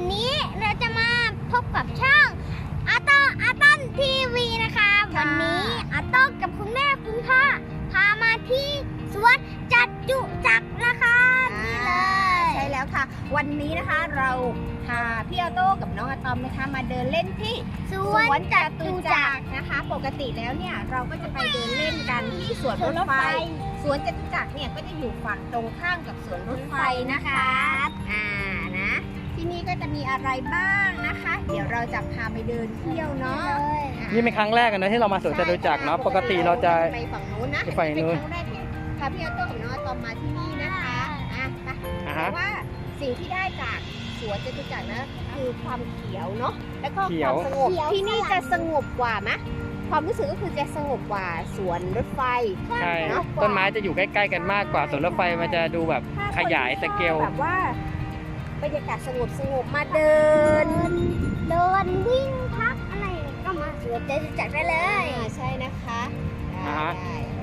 กับช่องอาโต้อาต้นทีวีนะคะ วันนี้อาโต้กับคุณแม่คุณพ่อพามาที่สวนจัดจุจักรนะคะนี่เลยใช่แล้วค่ะ วันนี้นะคะเราพาพี่ออโต้กับน้องอะตอมนะคะ มาเดินเล่นที่สสววนนจตุจักรนะคะ ปกติแล้วเนี่ยเราก็จะไปเดินเล่นกันที่สวนรถไฟสวนจตุจักรเนี่ยก็จะอยู่ฝั่งตรงข้ามกับสวนรถไฟนะคะอ่านะที่นี่ ก็จะมีอะไรบ้างนะคะ เดี๋ยวเราจะพาไปเดินเที่ยวเนาะอ่านี่เป็นครั้งแรกกันนะที่เรามาสวนจตุจักรเนาะปกติเราจะไปฝั่งนู้นนะไปฝั่งนู้นเป็นครั้งแรกที่พาพี่ออโต้กับน้องอะตอมมาที่นี่นะคะอะไปอ่าแต่ฮะว่าสิ่งที่ได้จากสวนจตุจักรนะคือความเขียวเนาะแล้วก็เขีคยววามสงบที่นี่จะสงบกว่าไหมความรู้สึกก็คือจะสงบกว่าสวนรถไฟใช่เนอะต้นไม้จะอยู่ใกล้ ๆ กันมากกว่าสวนรถไฟมันจะดูแบบขยายสเกลแบบว่า บรรยากาศสงบสงบมาเดิน เดินวิ่งพักอะไรก็มาสวนจตุจักรได้เลยอ่าใช่นะคะได้อ่าฮะ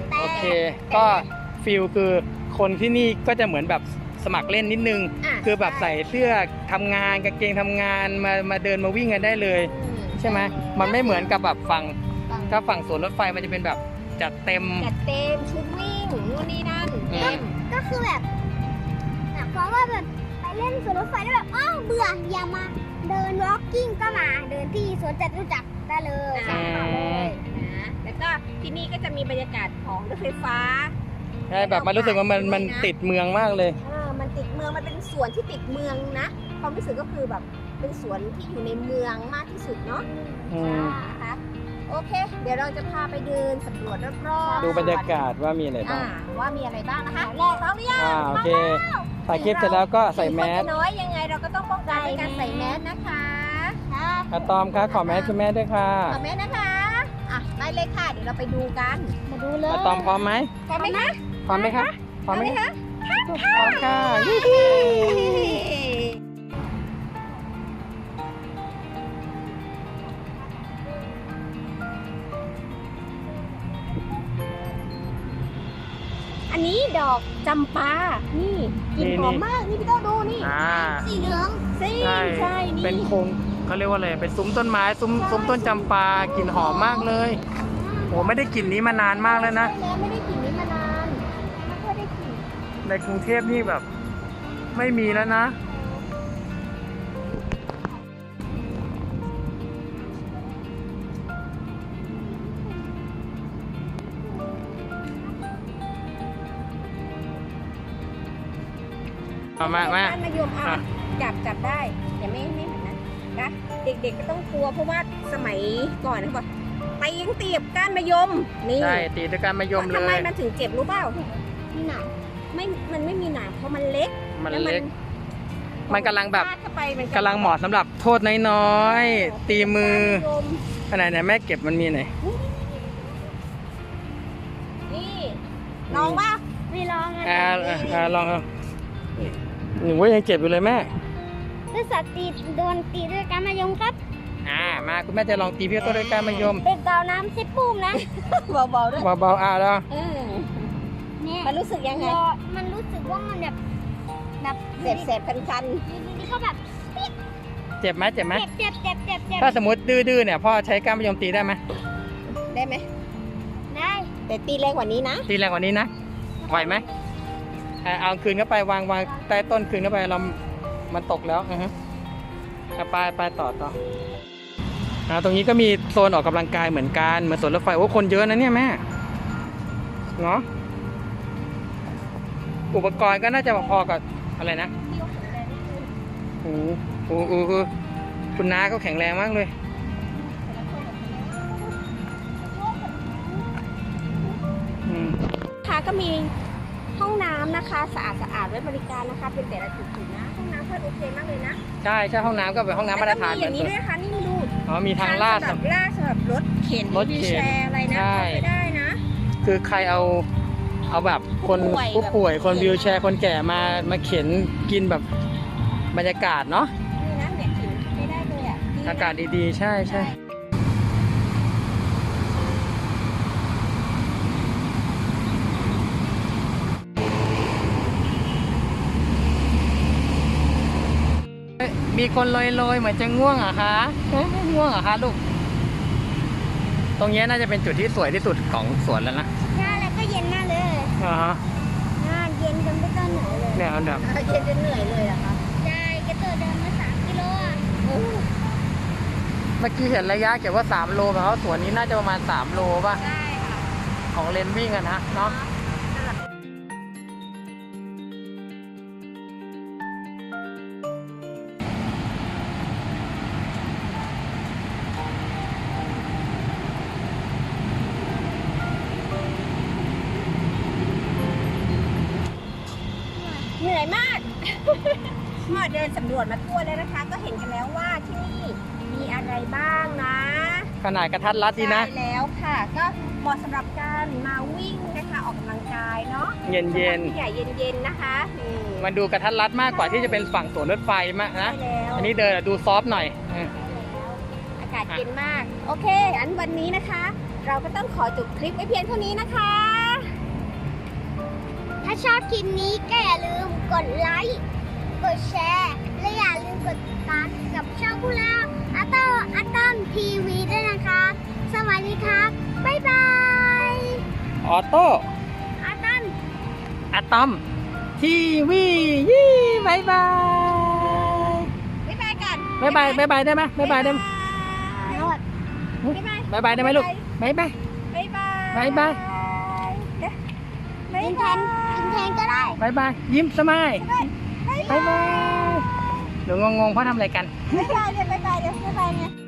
ได้โอเค ก็ฟิลคือคนที่นี่ก็จะเหมือนแบบสมัครเล่นนิดนึงะคือแบบใส่เสื้อทำงานกางเกงทำงานมามาเดินมาวิ่งกันได้เลย อืมใช่ไหมมันไม่เหมือนกับแบบฝั่งฝั่งถ้าฝั่งสวนรถไฟมันจะเป็นแบบจัดเต็ม จัดเต็มชุดวิ่งนู่นนี่นั่นอืม เต็มก็คือแบบหมายความว่าแบบไป เล่นสวนรถไฟแล้วแบบอ้าวเบื่ออย่ามาเดิน walking ก็มาเดินที่สวนจตุจักรได้เลยอ่าสามารถเลยนะแล้วก็ที่นี่ก็จะมีบรรยากาศของรถไฟฟ้าใช่แบบมันรู้สึกว่ามันมันติดเมืองมากเลยอ่ามันติดเมืองมันเป็นสวนที่ติดเมืองนะความรู้สึกก็คือแบบเป็นสวนที่อยู่ในเมืองมากที่สุดเนาะอืม นะคะ โอเค เดี๋ยวเราจะพาไปเดินสำรวจรอบๆดูบรรยากาศว่ามีอะไรอ่าบ้าง ว่ามีอะไรบ้างนะคะแรกแล้วหรือยังอ่าโอเคถ่ายคลิปเสร็จแล้วก็ใส่แมสถึงคนจะน้อยยังไงเราก็ต้องป้องกันด้วยการใส่แมสนะคะครับอะตอมคะขอแมสคุณแม่ด้วยค่ะขอแมสนะคะอะได้เลยค่ะ เดี๋ยวเราไปดูกันมาดูเลยอะตอมพร้อมไหมพร้อมไหมคะพร้อมไหมคะพร้อมไหมคะพร้อมค่ะ ยูฮู ดอกจำปา นี่กลิ่นหอมมาก นี่พี่เต้าดูนี่ อ่าสีเหลืองสิใช่ใช่นี่เป็นโครงเขาเรียกว่าอะไร เป็นซุ้มต้นไม้ ซุ้มซุ้มต้นจำปากลิ่นหอมมากเลย โอ้ไม่ได้กลิ่นนี้มานานมากแล้วนะ ใช่แล้วไม่ได้กลิ่นนี้มานานไม่ค่อยได้กลิ่น ในกรุงเทพนี่แบบ ไม่มีแล้วนะ เอามามาก้านมะยมอะอะ จับจับได้อย่าไม่ไม่เหมือนนั้นนะเด็กๆก็ต้องกลัวเพราะว่าสมัยก่อนเขาบอกตียังตีบก้านมะยมนี่ใช่ตีด้วยการมายมเลทำไมย มันถึงเจ็บรู้เปล่านี่หนาวไม่มันไม่มีหนามเพราะมันเล็กมันแล้วเล็ก มันกำลังแบบ ฟาดเข้าไปมันกำลังเหมาะสำหรับโทษน้อยๆ ตีมือก้านมะยม ขนาดไหนแม่เก็บมันมีไหน นี่ลองว่าไม่ลองอะอ่าอ่าลองเอา หนูว่ายังเก็บอยู่เลยแม่ถ้าสัตว์ตีโดนตีด้วยการมายมครับ อ่า มาคุณแม่จะลองตีพี่ต้นด้วยการมายมเป็นกาวน้ำซิปปุ้มนะเบาๆด้วยเบาๆอ่าแล้วเออเนี่ยมันรู้สึกยังไงรอมันรู้สึกว่ามันแบบแบบเสบเสบๆคันอยู่ดีๆก็แบบเจ็บไหมเจ็บไหมเจ็บเจ็บเจ็บเจ็บเจ็บถ้าสมมติดื้อๆเนี่ยพ่อใช้การมายมตีได้ไหมๆได้ไหมได้แต่ตีแรงกว่านี้นะ ตีแรงกว่านี้นะไหวไหมอ่า เอาคืนเข้าไปวางวางใต้ต้นคืนเข้าไปเรา มันตกแล้วอือฮึไปไปต่อต่ออาตรงนี้ก็มีโซนออกกำลังกายเหมือนกันเหมือนสวนรถไฟโอ้คนเยอะนะเนี่ยแม่เนาะอุปกรณ์ก็น่าจะพอกับอะไรนะโอ้โหโอ้โหคุณน้าเขาแข็งแรงมากเลยค่ะก็มี ห้องน้ำนะคะสะอาดสะอาดไว้บริการนะคะ เป็นแต่ละจุดๆนะห้องน้ำก็โอเคมากเลยนะใช่ใช่ห้องน้ำก็เป็นห้องน้ำมาตรฐานแล้วก็มีเหอมือนย่างนี้ด้วยค่ะนี่ดูอ๋อมีทางลาด สำหรับลาดสำหรับรถเข็นรถเข็นวีลแชร์อะไรนะใช่ เข้าไปได้นะ คือใครเอาเอาแบบคนผู้ป่วยผู้ป่วยคนวิวแชร์คนแก่มามาเข็นกินแบบบรรยากาศเนาะนี่นะเนี่ยเข็นไม่ได้เลยอะดีนะ อากาศดีๆ ใช่ใช่ มีคนลอยๆเหมือนจะง่วงเหรอะคะเอ๊ะง่วงเหรอคะลูก ตรงเนี้ยน่าจะเป็นจุดที่สวยที่สุดของสวนแล้วนะหน้าแล้วก็เย็นหน้าเลยอ่าฮะหน้าเย็นจนไม่ต้องเหนื่อยเลยเนี่ยเอาแบบเย็นจนเหนื่อยเลยเหรอคะใช่กระโดดเดินมาสามกิโลอะโอ้เมื่อกี้เห็นระยะเขียนว่า3โลแปลว่าสวนนี้น่าจะประมาณ3โลป่ะ ใช่ค่ะ ของเลนวิ่งอะนะเนาะ ก็เดินสำรวจมาทั่วแล้วนะคะ ก็เห็นกันแล้วว่าที่นี่มีอะไรบ้างนะขนาดกระทัดรัดดีนะ ใช่แล้วค่ะ ก็เหมาะสำหรับการมาวิ่งนะคะออกกำลังกายเนาะเย็นสำหรับผู้ใหญ่เย็นๆนะคะนี่ๆมันดูกระทัดรัดมากกว่าที่จะเป็นฝั่งสวนรถไฟมากนะ ใช่แล้วอันนี้เดินดูซอฟต์หน่อยเอออากาศเย็นมาก โอเค อันวันนี้นะคะ เราก็ต้องขอจบคลิปไว้เพียงเท่านี้นะคะ ถ้าชอบคลิปนี้ก็อย่าลืมกดไลค์ กดแชร์ และอย่าลืมกดติดตามกับช่องพวกเราอัตโตอัตตอมทีวีด้วยนะคะ สวัสดีครับ บ๊ายบายออโต้อัตตอมอะตอม ทีวียี่บายบายบ๊ายบายกันบายบายบายบายได้ไหมบายบายได้ไหมบ๊ายบาย บายบายได้ไหมลูกบายบาย บ๊ายบาย บ๊ายบายบ๊าย กินแทบายนกินแทนก็ได้บายบายยิ้มสมายบ๊ายบายบายหนูงงๆเพราะทำอะไรกันบายเดี๋ยวบ๊ายบายเดี๋ยวบ๊ายบายเนี่ย